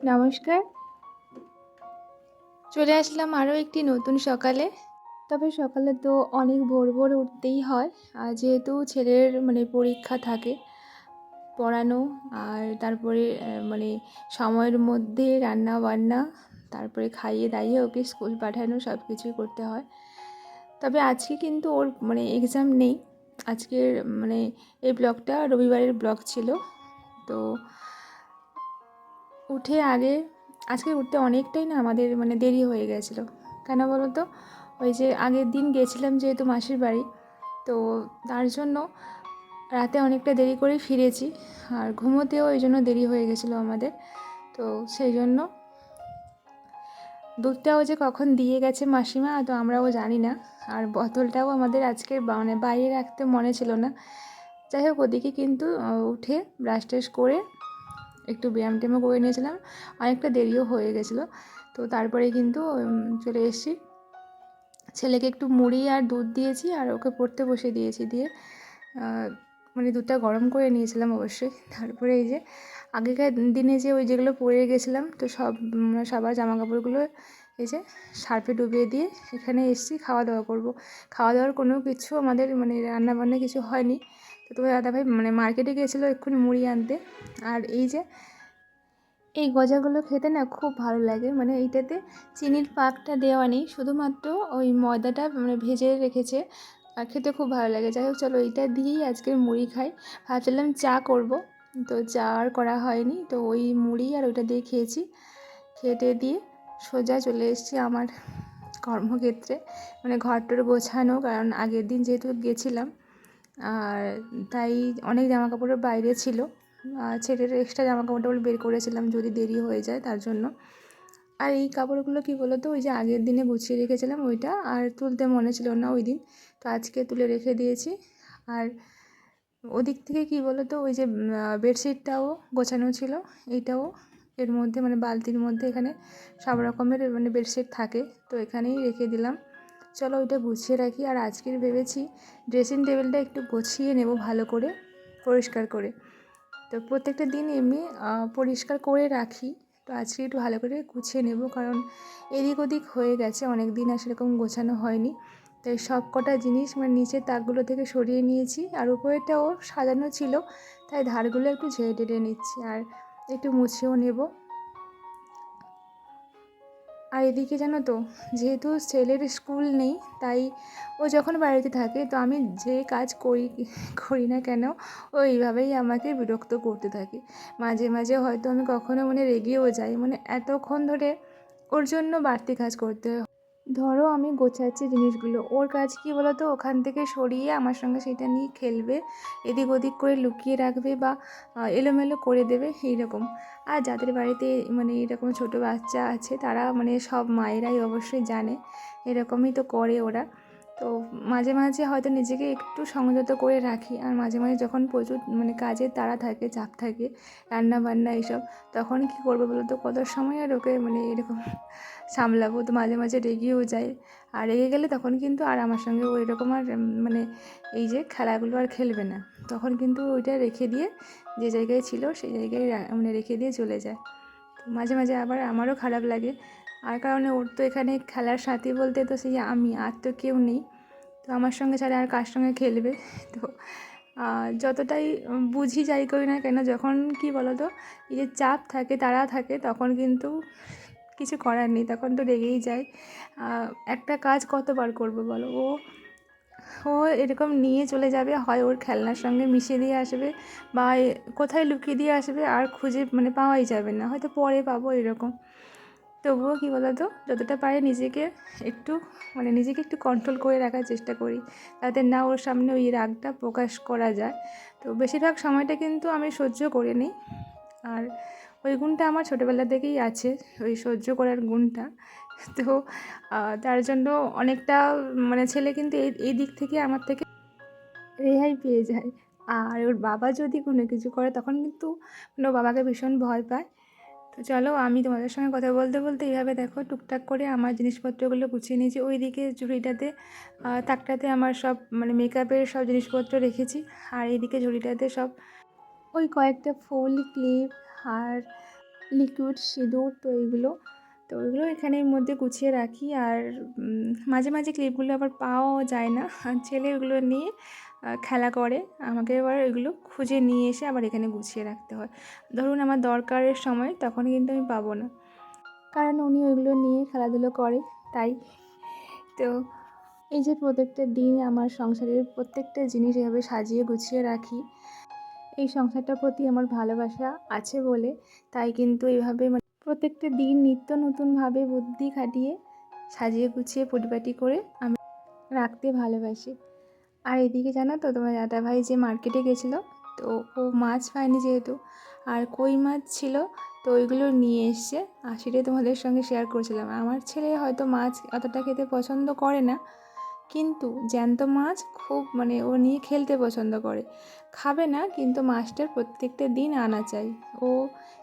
নমস্কার। চলে আসলাম আরও একটি নতুন সকালে। তবে সকালে তো অনেক ভোর ভোর উঠতেই হয়, আর যেহেতু ছেলের মানে পরীক্ষা থাকে পড়ানো, আর তারপরে মানে সময়ের মধ্যে রান্না বান্না, তারপরে খাইয়ে দাইয়ে ওকে স্কুল পাঠানো সব কিছুই করতে হয়। তবে আজকে কিন্তু ওর মানে এক্সাম নেই। আজকের মানে এই ব্লগটা রবিবারের ব্লগ ছিল। তো উঠে আগে, আজকে উঠতে অনেকটাই না আমাদের মানে দেরি হয়ে গেছিল। কেন বলো তো ওই যে আগের দিন গেছিলাম যেহেতু মাসির বাড়ি, তো তার জন্য রাতে অনেকটা দেরি করে ফিরেছি। আর ঘুমোতেও ওই জন্য দেরি হয়ে গেছিল আমাদের। তো সেই জন্য দুধটাও যে কখন দিয়ে গেছে মাসিমা, তো আমরাও জানি না। আর বোতলটাও আমাদের আজকে মানে বাইরে রাখতে মনে ছিল না। যাই হোক, ওদিকে কিন্তু উঠে ব্রাশ টাশ করে একটু ব্যায়াম ট্যায়ামও করে নিয়েছিলাম। অনেকটা দেরিও হয়ে গেছিল। তো তারপরে কিন্তু চলে এসেছি। ছেলেকে একটু মুড়ি আর দুধ দিয়েছি আর ওকে পড়তে বসে দিয়েছি দিয়ে মানে দুধটা গরম করে নিয়েছিলাম অবশ্যই। তারপরে এই যে আগেকার দিনে যে ওই যেগুলো পরে গেছিলাম, তো সব সবার জামা কাপড়গুলো এই যে সার্ফে ডুবিয়ে দিয়ে এখানে এসেছি খাওয়া দাওয়া করব। খাওয়া দাওয়ার কোনো কিছু আমাদের মানে রান্না বান্না কিছু হয়নি। তো তোমার দাদাভাই মানে মার্কেটে গিয়েছিল এক্ষুনি মুড়ি আনতে। আর এই যে এই গজাগুলো খেতে না খুব ভালো লাগে। মানে এইটাতে চিনির পাকটা দেওয়া নেই, শুধুমাত্র ওই ময়দাটা মানে ভেজে রেখেছে। আর খেতে খুব ভালো লাগে। যাই হোক, চলো এইটা দিয়েই আজকে মুড়ি খাই। ভাবছিলাম চা করব, তো চা আর করা হয়নি। তো ওই মুড়ি আর ওইটা দিয়ে খেয়েছি। খেটে দিয়ে সোজা চলে এসেছি আমার কর্মক্ষেত্রে মানে ঘরটর গোছানো, কারণ আগের দিন যেহেতু গেছিলাম, আর তাই অনেক জামা কাপড়ের বাইরে ছিল। ছেলের এক্সট্রা জামা কাপড় বের করেছিলাম যদি দেরি হয়ে যায় তার জন্য। আর এই কাপড়গুলো কি বলো তো ওই যে আগের দিনে গুছিয়ে রেখেছিলাম ওইটা, আর তুলতে মনে ছিল না ওই দিন। তো আজকে তুলে রেখে দিয়েছি। আর ওদিক থেকে কি বলো তো ওই যে বেডশিটটাও গোছানো ছিল, এইটাও এর মধ্যে মানে বালতির মধ্যে এখানে সব রকমের মানে বেডশিট থাকে। তো এখানেই রেখে দিলাম। চলো ওইটা গুছিয়ে রাখি। আর আজকের ভেবেছি ড্রেসিং টেবিলটা একটু গুছিয়ে নেব ভালো করে, পরিষ্কার করে। তো প্রত্যেকটা দিন এমনি পরিষ্কার করে রাখি। তো আজকে একটু ভালো করে গুছিয়ে নেব। কারণ এদিক ওদিক হয়ে গেছে। অনেক দিন আর সেরকম গোছানো হয়নি। তাই সব কটা জিনিস মানে নিচের তাকগুলো থেকে সরিয়ে নিয়েছি। আর উপরেটাও সাজানো ছিল। তাই ধারগুলো একটু ঝেড়ে টেড়ে নিচ্ছি। আর একটু মুছেও নেব। আর এদিকে জানো তো, যেহেতু ছেলের স্কুল নেই, তাই ও যখন বাড়িতে থাকে, তো আমি যে কাজ করি করি না কেন, ও এইভাবেই আমাকে বিরক্ত করতে থাকে। মাঝে মাঝে হয়তো আমি কখনো মানে রেগেও যাই মানে এতক্ষণ ধরে ওর জন্য বাড়তি কাজ করতে ধরো আমি গোছাচ্ছি জিনিসগুলো। ওর কাজ কী বলো তো ওখান থেকে সরিয়ে আমার সঙ্গে সেটা নিয়ে খেলবে। এদিক ওদিক করে লুকিয়ে রাখবে বা এলোমেলো করে দেবে, এইরকম। আর যাদের বাড়িতে মানে এরকম ছোট বাচ্চা আছে, তারা মানে সব মায়েরাই অবশ্যই জানে। এরকমই তো করে ওরা। তো মাঝে মাঝে হয়তো নিজেকে একটু সংযত করে রাখি। আর মাঝে মাঝে যখন প্রচুর মানে কাজের তাড়া থাকে, চাপ থাকে রান্না বান্না এইসব তখন কী করব বলো তো? কত সময় আর ওকে মানে এরকম সামলাবো? তো মাঝে মাঝে রেগেও যায় আর রেগে গেলে তখন কিন্তু আর আমার সঙ্গে ওই রকম আর মানে এই যে খেলাগুলো আর খেলবে না। তখন কিন্তু ওইটা রেখে দিয়ে যে জায়গায় ছিল সেই জায়গায় মানে রেখে দিয়ে চলে যায়। মাঝে মাঝে আবার আমারও খারাপ লাগে। আর কারণে ওর তো এখানে খেলার সাথী বলতে তো সেই আমি, আর তো কেউ নেই। তো আমার সঙ্গে ছাড়া আর কার সঙ্গে খেলবে? তো যতটাই বুঝি যাই করি না কেন, যখন কি বলো তো এই যে চাপ থাকে তারা থাকে, তখন কিন্তু কিছু করার নেই, তখন তো রেগেই যায় একটা কাজ কতবার করব বলো? ও ও এরকম নিয়ে চলে যাবে, হয় ওর খেলনার সঙ্গে মিশিয়ে দিয়ে আসবে, বা কোথায় লুকিয়ে দিয়ে আসবে, আর খুঁজে মানে পাওয়াই যাবে না, হয়তো পরে পাবো এরকম। তবুও কী বলতো, যতটা পারে নিজেকে একটু মানে নিজেকে একটু কন্ট্রোল করে রাখার চেষ্টা করি, যাতে না ওর সামনে ওই রাগটা প্রকাশ করা যায়। তো বেশিরভাগ সময়টা কিন্তু আমি সহ্য করে নিই। আর ওই গুণটা আমার ছোটোবেলা থেকেই আছে, ওই সহ্য করার গুণটা। তো তার জন্য অনেকটা মানে ছেলে কিন্তু এই এই দিক থেকে আমার থেকে রেহাই পেয়ে যায়। আর ওর বাবা যদি কোনো কিছু করে, তখন কিন্তু ওর বাবাকে ভীষণ ভয় পায়। তো চলো আমি তোমাদের সঙ্গে কথা বলতে বলতে এইভাবে দেখো টুকটাক করে আমার জিনিসপত্রগুলো গুছিয়ে নিয়েছি। ওইদিকে ঝুড়িটাতে তাকটাতে আমার সব মানে মেকআপের সব জিনিসপত্র রেখেছি। আর এইদিকে ঝুড়িটাতে সব ওই কয়েকটা ফুল, ক্লিপ আর লিকুইড সিঁদুর তো এইগুলো। তো ওইগুলো এখানের মধ্যে গুছিয়ে রাখি। আর মাঝে মাঝে ক্লিপগুলো আবার পাওয়াও যায় না। ছেলে ওগুলো নিয়ে খেলা করে। আমাকে এবার এগুলো খুঁজে নিয়ে এসে আবার এখানে গুছিয়ে রাখতে হয়। ধরুন আমার দরকারের সময় তখন কিন্তু আমি পাবো না। কারণ উনি ওইগুলো নিয়ে খেলাধুলো করে, তাই। তো এই যে প্রত্যেকটা দিন আমার সংসারের প্রত্যেকটা জিনিস এভাবে সাজিয়ে গুছিয়ে রাখি। এই সংসারটার প্রতি আমার ভালোবাসা আছে বলে, তাই কিন্তু এইভাবে মানে প্রত্যেকটা দিন নিত্য নতুনভাবে বুদ্ধি খাটিয়ে সাজিয়ে গুছিয়ে পরিপাটি করে আমি রাখতে ভালোবাসি। আর এদিকে জানো তো তোমার দাদা ভাই যে মার্কেটে গেছিল, তো ও মাছ পায়নি যেহেতু। আর কই মাছ ছিল, তো ওইগুলো নিয়ে এসছে। আর সেটাই তোমাদের সঙ্গে শেয়ার করেছিলাম। আমার ছেলে হয়তো মাছ অতটা খেতে পছন্দ করে না, কিন্তু জ্যান্ত মাছ খুব মানে ও নিয়ে খেলতে পছন্দ করে। খাবে না, কিন্তু মাছটার প্রত্যেকটা দিন আনা চাই। ও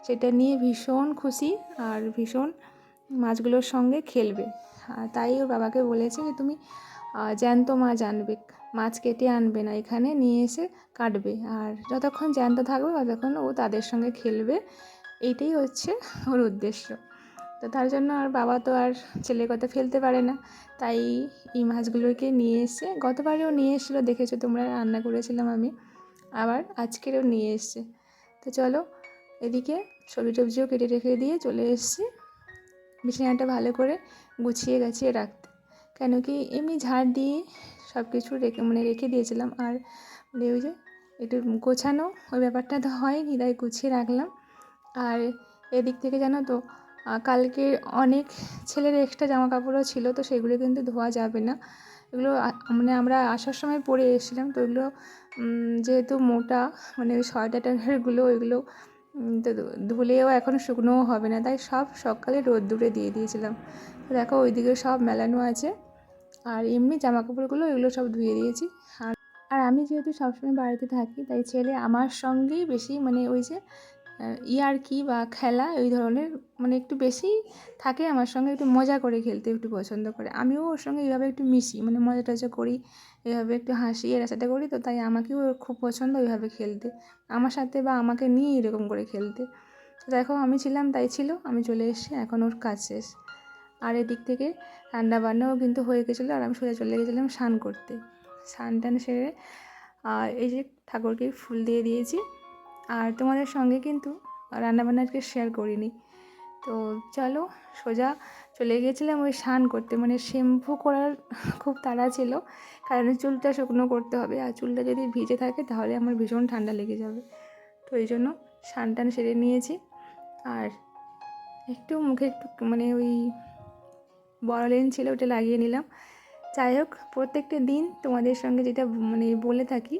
সেটা নিয়ে ভীষণ খুশি আর ভীষণ মাছগুলোর সঙ্গে খেলবে। তাই ওর বাবাকে বলেছে যে তুমি জ্যান্ত মাছ আনবে। মাছ কেটে আনবে না, এখানে নিয়ে এসে কাটবে। আর যতক্ষণ জ্যান্ত থাকবে, ততক্ষণ ও তাদের সঙ্গে খেলবে। এইটাই হচ্ছে ওর উদ্দেশ্য। তো তার জন্য আর বাবা তো আর ছেলের কথা ফেলতে পারে না। তাই এই মাছগুলোকে নিয়ে এসে, গতবারেও নিয়ে এসেছিল, দেখেছ? তোমরা রান্না করেছিলাম আমি। আবার আজকেরও নিয়ে এসছে। তো চলো, এদিকে সবজি টবজিও কেটে রেখে দিয়ে চলে এসেছি। বিছানাটা ভালো করে গুছিয়ে গাছিয়ে রাখতে কেন কি এমনি ঝাড় দিয়ে সব কিছু রেখে মানে রেখে দিয়েছিলাম। আর মানে ওই যে একটু গোছানো, ওই ব্যাপারটা তো হয়নি, তাই গুছিয়ে রাখলাম। আর এদিক থেকে জানো তো কালকে অনেক ছেলের এক্সট্রা জামা কাপড়ও ছিল, তো সেগুলো কিন্তু ধোয়া যাবে না। এগুলো মানে আমরা আসার সময় পরে এসেছিলাম, তো ওইগুলো যেহেতু মোটা মানে ওই সোয়েটারগুলো ওইগুলো তো ধুলেও এখন শুকনোও হবে না, তাই সব সকালে রোদ্দুরে দিয়ে দিয়েছিলাম। তো দেখো ওইদিকে সব মেলানো আছে। আর এমনি জামা কাপড়গুলো এগুলো সব ধুয়ে দিয়েছি। আর আর আমি যেহেতু সবসময় বাড়িতে থাকি, তাই ছেলে আমার সঙ্গেই বেশি মানে ওই যে ইয়ার্কি বা খেলা ওই ধরনের মানে একটু বেশি থাকে আমার সঙ্গে, একটু মজা করে খেলতে একটু পছন্দ করে। আমিও ওর সঙ্গে এইভাবে একটু মিশি মানে মজা টজা করি এভাবে একটু হাসি এরাচাটা করি তো, তাই আমাকেও খুব পছন্দ ওইভাবে খেলতে। আমার সাথে বা আমাকে নিয়ে এরকম করে খেলতে। তো দেখো আমি ছিলাম, তাই ছিল, আমি চলে এসেছি, এখন ওর কাজ শেষ। আর এদিক থেকে রান্না বান্নাও কিন্তু হয়ে গেছিল আর আমি সোজা চলে গেছিলাম স্নান করতে। স্নান টান সেরে আর এই যে ঠাকুরকে ফুল দিয়ে দিয়েছি। আর তোমাদের সঙ্গে কিন্তু রান্নাবান্না আজকে শেয়ার করিনি। তো চলো, সোজা চলে গিয়েছিলাম ওই স্নান করতে। মানে শ্যাম্পু করার খুব তাড়া ছিল, কারণ চুলটা শুকনো করতে হবে। আর চুলটা যদি ভিজে থাকে তাহলে আমার ভীষণ ঠান্ডা লেগে যাবে। তো এই জন্য স্নান টান সেরে নিয়েছি। আর একটু মুখে একটু মানে ওই বড়লেন ছিল, ওটা লাগিয়ে নিলাম। যাই হোক, প্রত্যেকটা দিন তোমাদের সঙ্গে যেটা মানে বলে থাকি,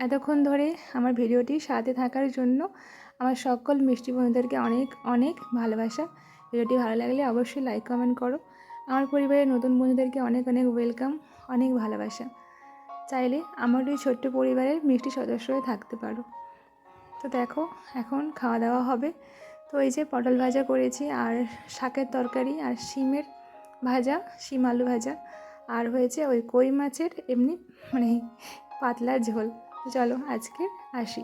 এতক্ষণ ধরে আমার ভিডিওটি সাথে থাকার জন্য আমার সকল মিষ্টি বন্ধুদেরকে অনেক অনেক ভালোবাসা। ভিডিওটি ভালো লাগলে অবশ্যই লাইক কমেন্ট করো। আমার পরিবারের নতুন বন্ধুদেরকে অনেক অনেক ওয়েলকাম অনেক ভালোবাসা। চাইলে আমার এই ছোট্ট পরিবারের মিষ্টি সদস্য হয়ে থাকতে পারো। তো দেখো, এখন খাওয়া দাওয়া হবে। তো এই যে পটল ভাজা করেছি, আর শাকের তরকারি, আর শিমের ভাজা, শিম আলু ভাজা, আর হয়েছে ওই কই মাছের এমনি মানে পাতলা ঝোল। চলো আজকে আসি।